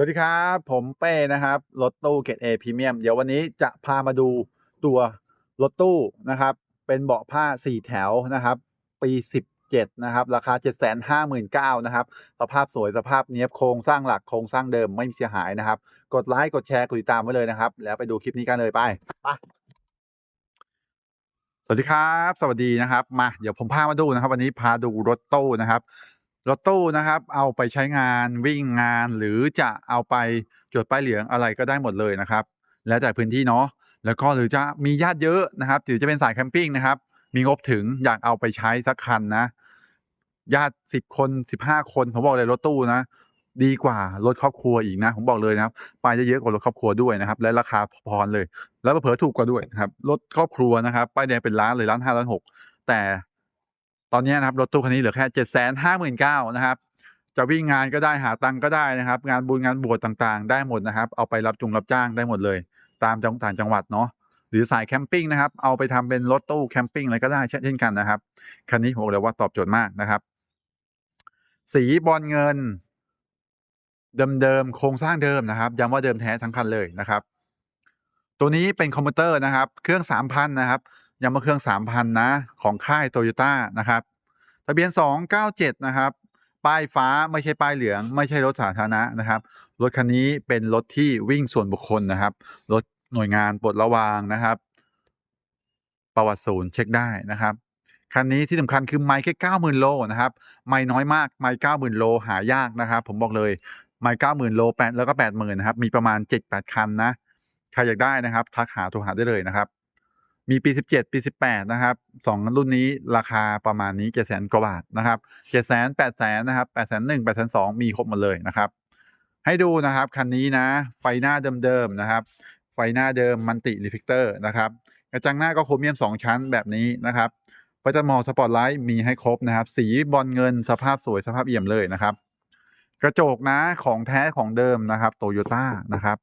สวัสดีครับ ผมเป้นะครับรถตู้เกรด A พรีเมียมเดี๋ยววันนี้จะพามาดูตัวรถตู้นะครับ เป็นเบาะผ้า 4 แถวนะครับ ปี 17 นะครับ ราคา 759,000นะครับ สภาพสวยสภาพเนี้ยบโครงสร้างหลักโครงสร้างเดิมไม่มีเสียหายนะครับ กดไลค์กดแชร์กดติดตามไว้เลยนะครับ แล้วไปดูคลิปนี้กันเลยไปไปสวัสดีครับ สวัสดีนะครับมาเดี๋ยวผมพามาดูนะครับ วันนี้พาดูรถตู้นะครับ รถตู้นะครับ เอาไปใช้งานวิ่งงานหรือจะเอาไปจดป้ายเหลืองอะไรก็ได้หมดเลยนะครับ แล้วแต่พื้นที่เนาะแล้วก็หรือจะมีญาติเยอะนะครับหรือจะเป็นสายแคมปิ้งนะครับ มีงบถึงอยากเอาไปใช้สักคันนะ ญาติสิบคนสิบห้าคนผมบอกเลยรถตู้นะ ดีกว่ารถครอบครัวอีกนะ ผมบอกเลยนะครับไปจะเยอะกว่ารถครอบครัวด้วยนะครับ และราคาพอๆเลย แล้วเผลอถูกกว่าด้วยนะครับรถครอบครัวนะครับป้ายแดงเป็นล้านเลยล้านห้าล้านหกแต่ ตอนนี้นะครับรถตู้คันนี้เหลือแค่เจ็ดแสนห้าหมื่นเก้านะครับ จะวิ่งงานก็ได้หาตังก็ได้นะครับ งานบุญงานบวชต่างๆ ได้หมดนะครับ เอาไปรับจุงรับจ้างได้หมดเลย ตามจังต่างจังหวัดเนาะหรือสายแคมปิ้งนะครับ เอาไปทำเป็นรถตู้แคมปิ้งอะไรก็ได้เช่นกันนะครับ คันนี้ผมเลยว่าตอบโจทย์มากนะครับ สีบอลเงิน เดิมๆโครงสร้างเดิมนะครับย้ำว่าเดิมแท้ทั้งคันเลยนะครับ ตัวนี้เป็นคอมพิวเตอร์นะครับ เครื่อง3,000นะครับ ย้ำว่าเครื่อง 3,000 นะ ของค่ายโตโยต้านะครับ ทะเบียน 297 นะครับ ป้ายฟ้าไม่ใช่ป้ายเหลือง ไม่ใช่รถสาธารณะนะครับ รถคันนี้เป็นรถที่วิ่งส่วนบุคคลนะครับ รถหน่วยงานปลดระวางนะครับ ประวัติศูนย์เช็คได้นะครับ คันนี้ที่สำคัญคือไมค์แค่90,000โลนะครับ ไมค์น้อยมาก ไมค์90,000โลหายากนะครับ ผมบอกเลย ไมค์90,000โลแปดแล้วก็80,000นนะครับ มีประมาณ7-8คันนะ ใครอยากได้นะครับ ทักหาโทรหาได้เลยนะครับ มีปี 17 ปี 18 นะครับ2รุ่นนี้ราคาประมาณนี้ 700,000กว่าบาทนะครับ700,000 800,000นะครับ801 802 มีครบหมดเลยนะครับ ให้ดูนะครับ คันนี้นะ ไฟหน้าเดิมๆนะครับ ไฟหน้าเดิมมันติรีเฟกเตอร์นะครับกระจังหน้าก็โครเมียม 2 ชั้นแบบนี้นะครับไฟจำมอสปอตไลท์มีให้ครบนะครับ สีบอลเงินสภาพสวยสภาพเอี่ยมเลยนะครับ กระจกนะของแท้ของเดิมนะครับโตโยต้านะครับ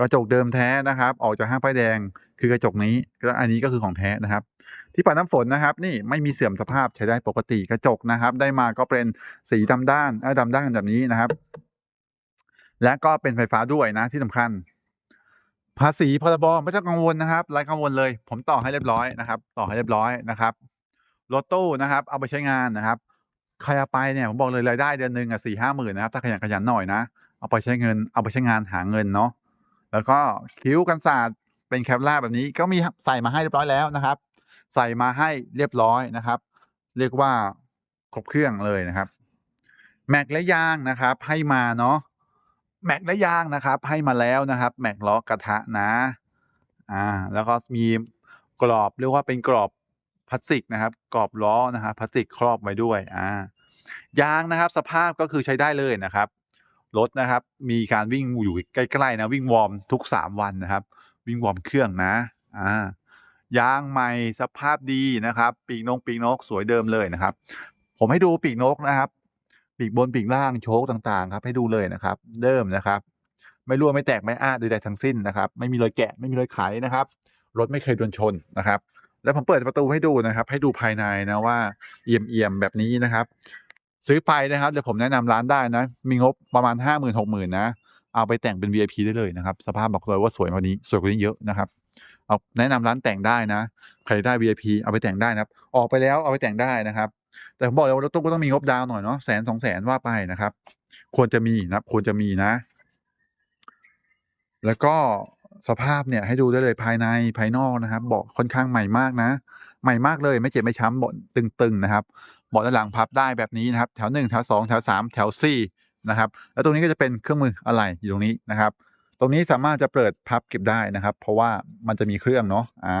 กระจกเดิมแท้นะครับ ออกจากห้างป้ายแดงคือกระจกนี้แล้วอันนี้ก็คือของแท้นะครับ ที่ปัดน้ำฝนนะครับ นี่ไม่มีเสื่อมสภาพใช้ได้ปกติกระจกนะครับ ได้มาก็เป็นสีดำด้านเออดำด้านแบบนี้นะครับ และก็เป็นไฟฟ้าด้วยนะที่สำคัญ ภาษีพรบไม่ต้องกังวลนะครับไร้กังวลเลย ผมต่อให้เรียบร้อยนะครับ ต่อให้เรียบร้อยนะครับรถตู้นะครับ เอาไปใช้งานนะครับใครเอาไปเนี่ยผมบอกเลยรายได้เดือนหนึ่งอะสี่ห้าหมื่นนะครับถ้าขยันขยันหน่อยนะเอาไปใช้เงินเอาไปใช้งานหาเงินเนาะ แล้วก็คิ้วกันศาสตร์เป็นแคปล่าแบบนี้ก็มีใส่มาให้เรียบร้อยแล้วนะครับ ใส่มาให้เรียบร้อยนะครับ เรียกว่าครบเครื่องเลยนะครับแม็กและยางนะครับ ให้มาเนาะแม็กและยางนะครับ ให้มาแล้วนะครับแม็กล้อกระทะนะอ่าแล้วก็มีกรอบเรียกว่าเป็นกรอบพลาสติกนะครับ กรอบล้อนะครับพลาสติกครอบไว้ด้วยอ่ายางนะครับ สภาพก็คือใช้ได้เลยนะครับ รถนะครับ มีการวิ่งอยู่ใกล้ๆนะวิ่งวอร์มทุกสามวันนะครับ วิ่งวอร์มเครื่องนะอ่ายางใหม่สภาพดีนะครับ ปีกนกปีกนกสวยเดิมเลยนะครับ ผมให้ดูปีกนกนะครับ ปีกบนปีกล่างโชคต่างๆ ครับ ให้ดูเลยนะครับ เดิมนะครับ ไม่รั่วไม่แตกไม่อ้าใดๆทั้งสิ้นนะครับ ไม่มีรอยแกะไม่มีรอยไขนะครับรถไม่เคยโดนชนนะครับ แล้วผมเปิดประตูให้ดูนะครับ ให้ดูภายในนะว่าเอี่ยมเอี่ยมๆแบบนี้นะครับ ซื้อไปนะครับเดี๋ยวผมแนะนำร้านได้นะ มีงบประมาณห้าหมื่นหกหมื่นนะ เอาไปแต่งเป็น VIP ได้เลยนะครับ สภาพบอกเลยว่าสวยกว่านี้สวยกว่านี้เยอะนะครับ เอาแนะนำร้านแต่งได้นะ ใครได้ VIP เอาไปแต่งได้นะครับ ออกไปแล้วเอาไปแต่งได้นะครับ แต่ผมบอกเลยว่ารถตู้ก็ต้องมีงบดาวหน่อยเนาะแสนสองแสนว่าไปนะครับ ควรจะมีนะครับควรจะมีนะ แล้วก็สภาพเนี่ยให้ดูได้เลยภายในภายนอกนะครับเบาะค่อนข้างใหม่มากนะ ใหม่มากเลยไม่เจ็บไม่ช้ำเบาะตึงๆนะครับ เบาะด้านหลังพับได้แบบนี้นะครับ แถวหนึ่งแถวสองแถวสามแถวสี่นะครับ แล้วตรงนี้ก็จะเป็นเครื่องมืออะไรอยู่ตรงนี้นะครับ ตรงนี้สามารถจะเปิดพับเก็บได้นะครับ เพราะว่ามันจะมีเครื่องเนาะอ่า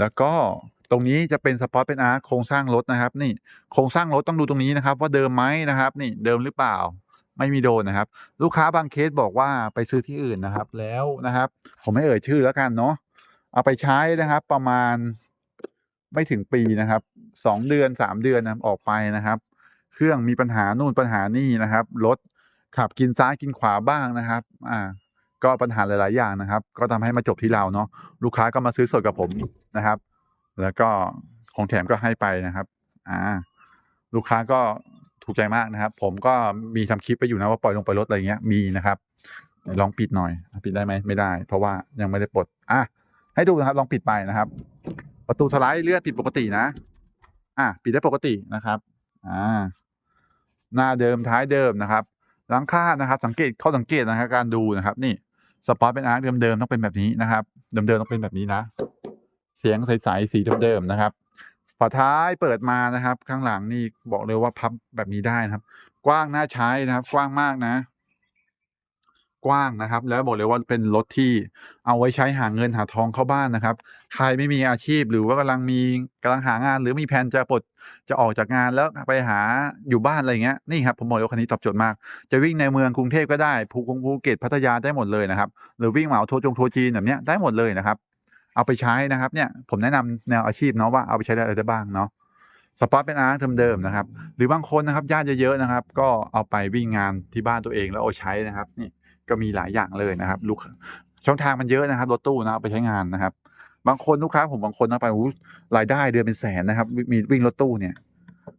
แล้วก็ตรงนี้จะเป็นสปอร์ตเป็นอาร์โครงสร้างรถนะครับ นี่โครงสร้างรถต้องดูตรงนี้นะครับ ว่าเดิมไหมนะครับ นี่เดิมหรือเปล่าไม่มีโดนนะครับ ลูกค้าบางเคสบอกว่าไปซื้อที่อื่นนะครับ แล้วนะครับ ผมไม่เอ่ยชื่อแล้วกันเนาะเอาไปใช้นะครับ ประมาณไม่ถึงปีนะครับ สองเดือนสามเดือนนะครับออกไปนะครับ เครื่องมีปัญหานู่นปัญหานี่นะครับรถขับกินซ้ายกินขวาบ้างนะครับ อ่า ก็ปัญหาหลาย ๆ อย่างนะครับ ก็ทำให้มาจบที่เราเนาะลูกค้าก็มาซื้อสดกับผมนะครับ แล้วก็ของแถมก็ให้ไปนะครับ อ่า ลูกค้าก็ถูกใจมากนะครับ ผมก็มีทำคลิปไปอยู่นะว่าปล่อยลงไปรถอะไรเงี้ยมีนะครับลองปิดหน่อยปิดได้ไหมไม่ได้ เพราะว่ายังไม่ได้ปลดอะให้ดูนะครับลองปิดไปนะครับ ประตูสไลด์เลื่อนปิดปกตินะ อะปิดได้ปกตินะครับอ่าหน้าเดิมท้ายเดิมนะครับหลังคานะครับ สังเกตเข้อสังเกตนะครับการดูนะครับ นี่สปอร์ตเป็นอาร์คเดิมๆต้องเป็นแบบนี้นะครับ เดิมๆต้องเป็นแบบนี้นะ เสียงใสๆสีเดิมๆนะครับฝาท้ายเปิดมานะครับ ข้างหลังนี่บอกเลยว่าพับแบบนี้ได้นะครับ กว้างน่าใช้นะครับ กว้างมากนะ กว้างนะครับ แล้วบอกเลยว่าเป็นรถที่เอาไว้ใช้หาเงินหาทองเข้าบ้านนะครับ ใครไม่มีอาชีพหรือว่ากำลังมีกำลังหางาน หรือมีแผนจะปลดจะออกจากงานแล้วไปหาอยู่บ้านอะไรเงี้ยนี่ครับผมบอกเลยว่าคันนี้ตอบโจทย์มาก จะวิ่งในเมืองกรุงเทพก็ได้ภูกงภูเก็ตพัทยาได้หมดเลยนะครับ หรือวิ่งเหมาทัวร์จงทัวร์จีนแบบเนี้ยได้หมดเลยนะครับ เอาไปใช้นะครับเนี่ยผมแนะนำแนวอาชีพเนาะว่าเอาไปใช้ได้อะไรได้บ้างเนาะสปอร์ตเป็นอาร์เดิมๆนะครับ หรือบางคนนะครับญาติเยอะๆนะครับ ก็เอาไปวิ่งงานที่บ้านตัวเองแล้วเอาใช้นะครับนี่ ก็มีหลายอย่างเลยนะครับลูกช่องทางมันเยอะนะครับรถตู้นะเอาไปใช้งานนะครับ บางคนลูกค้าผมบางคนนะไปหูรายได้เดือนเป็นแสนนะครับ มีวิ่งรถตู้เนี่ย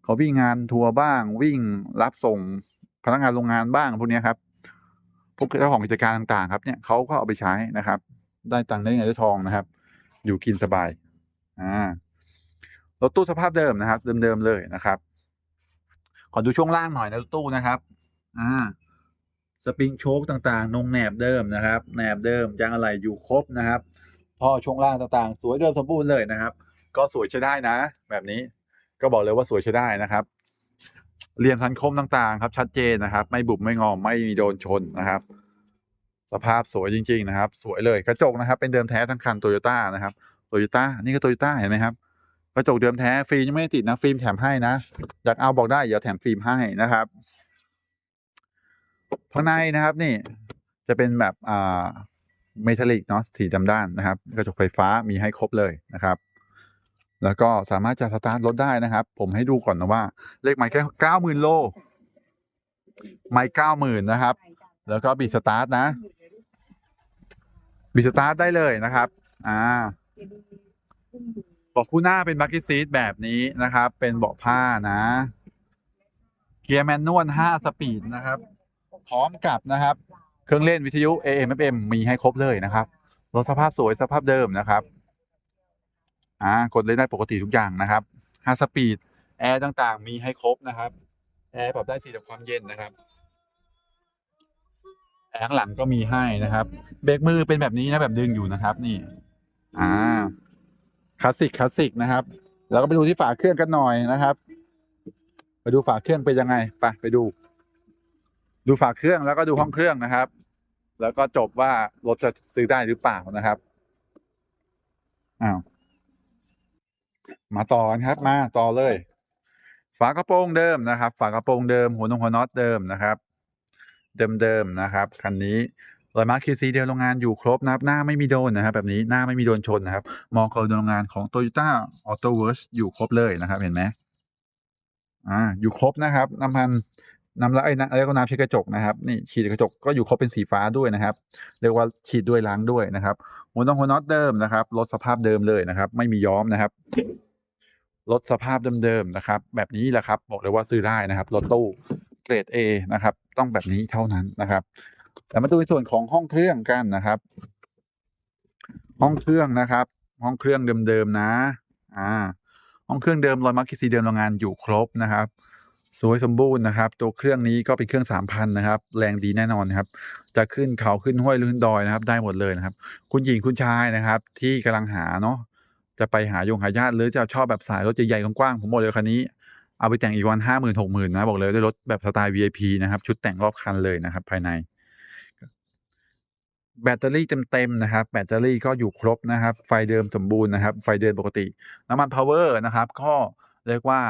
เขาวิ่งงานทัวร์บ้าง วิ่งรับส่งพนักงานโรงงานบ้างพวกเนี้ยครับพวกเจ้าของกิจการต่างๆ ครับเนี่ยเขาก็เอาไปใช้นะครับ ได้ตังค์ได้เงินได้ทองนะครับ อยู่กินสบายอ่ารถตู้สภาพเดิมนะครับ เดิมๆเลยนะครับ ขอดูช่วงล่างหน่อยนะรถตู้นะครับ อ่า สปริงโชคต่างๆ นงแหนบเดิมนะครับแหนบเดิมยางอะไหล่อยู่ครบนะครับท่อช่วงล่างต่างๆ สวยเดิมสมบูรณ์เลยนะครับ ก็สวยใช้ได้นะ แบบนี้ก็บอกเลยว่าสวยใช้ได้นะครับเหลี่ยมสันคมต่างๆ ครับ ชัดเจนนะครับ ไม่บุบไม่งอมไม่มีโดนชนนะครับ สภาพสวยจริง ๆ นะครับ สวยเลยกระจกนะครับ เป็นเดิมแท้ทั้งคันโตโยต้านะครับโตโยต้านี่ก็โตโยต้าเห็นไหมครับกระจกเดิมแท้ฟิล์มยังไม่ติดนะฟิล์มแถมให้นะอยากเอาบอกได้เดี๋ยวแถมฟิล์มให้นะครับ ข้างในนะครับนี่จะเป็นแบบอ่าเมทัลลิกเนาะสีดำด้านนะครับ กระจกไฟฟ้ามีให้ครบเลยนะครับ แล้วก็สามารถจะสตาร์ทรถได้นะครับ ผมให้ดูก่อนนะว่า เลขไมล์แค่เก้าหมื่นโล ไมล์เก้าหมื่นนะครับ แล้วก็บีสตาร์ทนะบีสตาร์ทได้เลยนะครับ อ่าเบาะคู่หน้าเป็นบักกี้ซีทแบบนี้นะครับ เป็นเบาะผ้านะ เกียร์แมนนวล5สปีดนะครับ พร้อมกับนะครับ เครื่องเล่นวิทยุ AM FM มีให้ครบเลยนะครับรถสภาพสวยสภาพเดิมนะครับอ่ากดเล่นได้ปกติทุกอย่างนะครับ5สปีดแอร์ต่างๆ มีให้ครบนะครับแอร์ปรับได้สีดับความเย็นนะครับแอร์ข้างหลังก็มีให้นะครับ เบรกมือเป็นแบบนี้นะแบบดึงอยู่นะครับ นี่ อ่าคลาสสิกคลาสสิกนะครับ แล้วก็ไปดูที่ฝาเครื่องกันหน่อยนะครับ ไปดูฝาเครื่องเป็นยังไงไปไปดู ดูฝาเครื่องแล้วก็ดูห้องเครื่องนะครับ แล้วก็จบว่ารถจะซื้อได้หรือเปล่านะครับอ้าวมาต่อกันครับ มาต่อเลย ฝากระโปรงเดิมนะครับ ฝากระโปรงเดิม หัวนงหัวน็อตเดิมนะครับ เดิมๆนะครับคันนี้รอยมาร์คิวซีเดียวโรงงานอยู่ครบนะครับหน้าไม่มีโดนนะครับ แบบนี้หน้าไม่มีโดนชนนะครับ มองเขาโรงงานของ Toyota Auto w o r s อยู่ครบเลยนะครับ เห็นไหมอ่าอยู่ครบนะครับน้ำมัน น้ำละไอ้นะแล้วก็น้ำเช็ดกระจกนะครับนี่ฉีดกระจกก็อยู่ครบเป็นสีฟ้าด้วยนะครับ เรียกว่าฉีดด้วยล้างด้วยนะครับหัวน้องหัวน็อตเดิมนะครับรถสภาพเดิมเลยนะครับ ไม่มีย้อมนะครับรถสภาพเดิมๆนะครับ แบบนี้แหละครับบอกเลยว่าซื้อได้นะครับรถตู้เกรด A นะครับ ต้องแบบนี้เท่านั้นนะครับแต่มาดูในส่วนของห้องเครื่องกันนะครับ ห้องเครื่องนะครับ ห้องเครื่องเดิมๆนะ อ่า ห้องเครื่องเดิมรอยมาร์คซีเดิมโรงงานอยู่ครบนะครับ สวยสมบูรณ์นะครับ ตัวเครื่องนี้ก็เป็นเครื่องสามพันนะครับ แรงดีแน่นอนนครับ จะขึ้นเขาขึ้นห้วยหรือขึ้นดอยนะครับ ได้หมดเลยนะครับ คุณหญิงคุณชายนะครับ ที่กำลังหาเนาะจะไปหายงหาญาติหรือจะชอบแบบสายรถใหญ่ๆกว้างๆผมบอกเลยคันนี้เอาไปแต่งอีกวันห้าหมื่นหกหมื่นนะบอกเลยด้วยรถแบบสไตล์ VIP นะครับ ชุดแต่งรอบคันเลยนะครับ ภายใน แบตเตอรี่เต็มๆนะครับ แบตเตอรี่ก็อยู่ครบนะครับ ไฟเดิมสมบูรณ์นะครับ ไฟเดินปกติ น้ำมันพาวเวอร์นะครับ ก็เรียกว่า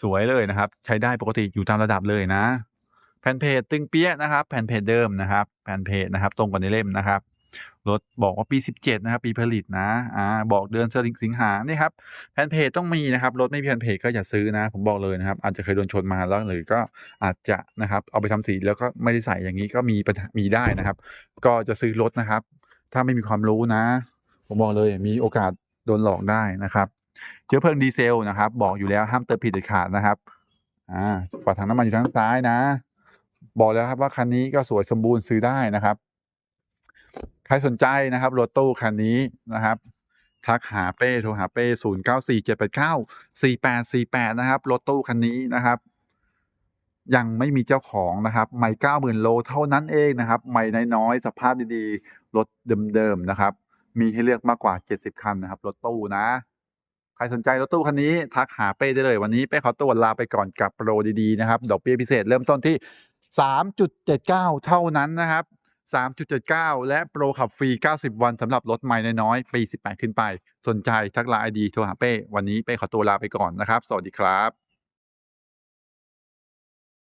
สวยเลยนะครับ ใช้ได้ปกติอยู่ตามระดับเลยนะ แผ่นเพจตึงเปี้ยนะครับ แผ่นเพจเดิมนะครับ แผ่นเพจนะครับ ตรงกับในเล่มนะครับรถบอกว่าปี 17 นะครับ ปีผลิตนะอ่าบอกเดือนสิงสงหานี่ครับแผ่นเพจต้องมีนะครับ รถไม่มีแผ่นเพจก็อย่าซื้อนะ ผมบอกเลยนะครับ อาจจะเคยโดนชนมาแล้วหรือก็อาจจะนะครับ เอาไปทำสีแล้วก็ไม่ได้ใส่อย่างนี้ก็มีมีได้นะครับ ก็จะซื้อรถนะครับ ถ้าไม่มีความรู้นะ ผมบอกเลยมีโอกาสโดนหลอกได้นะครับ เชื้อเพลิงดีเซลนะครับ บอกอยู่แล้วห้ามเติมผิดเด็ดขาดนะครับอ่าฝาถังน้ำมันอยู่ทางซ้ายนะ บอกแล้วครับว่าคันนี้ก็สวยสมบูรณ์ซื้อได้นะครับ ใครสนใจนะครับรถตู้คันนี้นะครับทักหาเป้โทรหาเป้ศูนย์เก้าสี่เจ็ดแปดเก้าสี่แปดสี่แปดนะครับรถตู้คันนี้นะครับ ยังไม่มีเจ้าของนะครับ ไม่เก้าหมื่นโลเท่านั้นเองนะครับ ไม่น้อยๆสภาพดีๆรถเดิมๆนะครับ มีให้เลือกมากกว่า70คันนะครับรถตู้นะ ใครสนใจรถตู้คันนี้ทักหาเป้ได้เลยวันนี้เป้ขอตัวลาไปก่อนกับโปรดีๆนะครับดอกเบี้ยพิเศษเริ่มต้นที่ 3.79 เท่านั้นนะครับ 3.79 และโปรขับฟรี 90 วันสำหรับรถใหม่น้อยๆปี 18 ขึ้นไป สนใจทักไลน์ไอดีโทรหาเป้ วันนี้เป้ขอตัวลาไปก่อนนะครับ สวัสดีครับ